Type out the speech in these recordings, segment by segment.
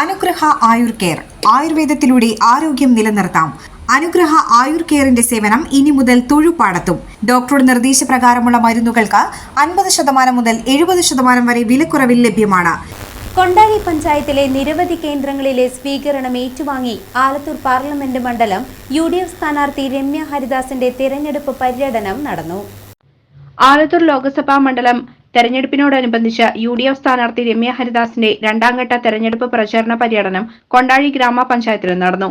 അനുഗ്രഹ ആയുർ കെയർ. ആയുർവേദത്തിലൂടെ ആരോഗ്യം നിലനിർത്താം. അനുഗ്രഹ ആയുർ കെയറിന്റെ സേവനം ഇനി മുതൽ തൊഴുപാടത്തും. ഡോക്ടറുടെ നിർദ്ദേശപ്രകാരമുള്ള മരുന്നുകൾക്ക് അൻപത് ശതമാനം മുതൽ എഴുപത് ശതമാനം വരെ വിലക്കുറവിൽ ലഭ്യമാണ്. കൊണ്ടാഴി പഞ്ചായത്തിലെ നിരവധി കേന്ദ്രങ്ങളിലെ സ്വീകരണം ഏറ്റുവാങ്ങി ആലത്തൂർ പാർലമെന്റ് മണ്ഡലം യു ഡി എഫ് സ്ഥാനാർത്ഥി രമ്യ ഹരിദാസിന്റെ തിരഞ്ഞെടുപ്പ് പര്യടനം നടന്നു. ആലത്തൂർ ലോക്സഭാ മണ്ഡലം തെരഞ്ഞെടുപ്പിനോടനുബന്ധിച്ച് യു ഡി എഫ് സ്ഥാനാർത്ഥി രമ്യ ഹരിദാസിന്റെ രണ്ടാംഘട്ട തെരഞ്ഞെടുപ്പ് പ്രചാരണ പര്യടനം കൊണ്ടാഴി ഗ്രാമപഞ്ചായത്തിൽ നടന്നു.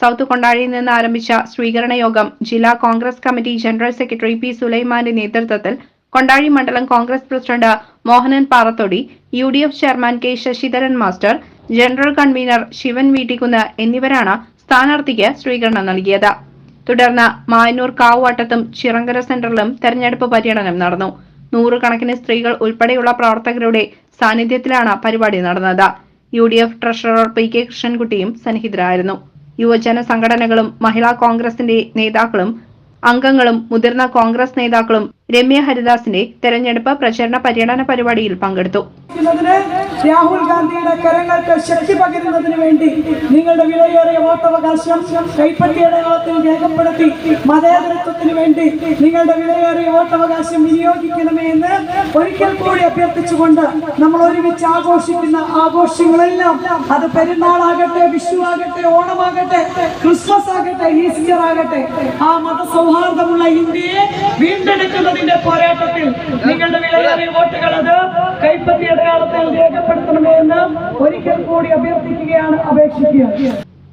സൗത്ത് കൊണ്ടാഴിയിൽ നിന്ന് ആരംഭിച്ച സ്വീകരണ യോഗം ജില്ലാ congress committee general secretary P സുലൈമാന്റെ നേതൃത്വത്തിൽ കൊണ്ടാഴി മണ്ഡലം congress president Mohanan Parathodi U D F chairman K Sasidharan master general convener Sivan Veettikunnu എന്നിവരാണ് സ്ഥാനാർത്ഥിക്ക് സ്വീകരണം നൽകിയത്. തുടർന്ന് മായന്നൂർ കാവുവട്ടത്തും ചിറങ്കര സെന്ററിലും തെരഞ്ഞെടുപ്പ് പര്യടനം നടന്നു. നൂറുകണക്കിന് സ്ത്രീകൾ ഉൾപ്പെടെയുള്ള പ്രവർത്തകരുടെ സാന്നിധ്യത്തിലാണ് പരിപാടി നടന്നത്. U D F treasurer P K കൃഷ്ണൻകുട്ടിയും സന്നിഹിതരായിരുന്നു. യുവജന സംഘടനകളും മഹിളാ കോൺഗ്രസിന്റെ നേതാക്കളും അംഗങ്ങളും മുതിർന്ന കോൺഗ്രസ് നേതാക്കളും രമ്യ ഹരിദാസിന്റെ തെരഞ്ഞെടുപ്പ് പ്രചരണ പര്യടന പരിപാടിയിൽ പങ്കെടുത്തു. രാഹുൽ ഗാന്ധിയുടെ കരങ്ങൾക്ക് ശക്തി പകരുന്നതിന് വേണ്ടി നിങ്ങളുടെ വോട്ടവകാശം കൈപ്പറ്റിയടയാളത്തിൽ രേഖപ്പെടുത്തി മതേതരത്വത്തിന് വേണ്ടി നിങ്ങളുടെ വിലയേറിയ വോട്ടവകാശം വിനിയോഗിക്കണമേ എന്ന് ഒരിക്കൽ കൂടി അഭ്യർത്ഥിച്ചുകൊണ്ട് നമ്മൾ ഒരുമിച്ച് ആഘോഷിക്കുന്ന ആഘോഷങ്ങളെല്ലാം അത് പെരുന്നാളാകട്ടെ വിഷു ആകട്ടെ ഓണമാകട്ടെ ക്രിസ്മസ് ആകട്ടെ ഈസ്റ്റർ ആകട്ടെ ആ മതസൗഹാർദ്ദമുള്ള ഇന്ത്യയെ വീണ്ടെടുക്കുന്നതിന്റെ പോരാട്ടത്തിൽ നിങ്ങളുടെ വിലയേറിയ വോട്ടുകൾ അത് കൈപ്പറ്റി അടയാളത്തിൽ രേഖപ്പെടുത്തണമേ എന്ന് ഒരിക്കൽ കൂടി അഭ്യർത്ഥിക്കുകയാണ് അപേക്ഷിക്കുക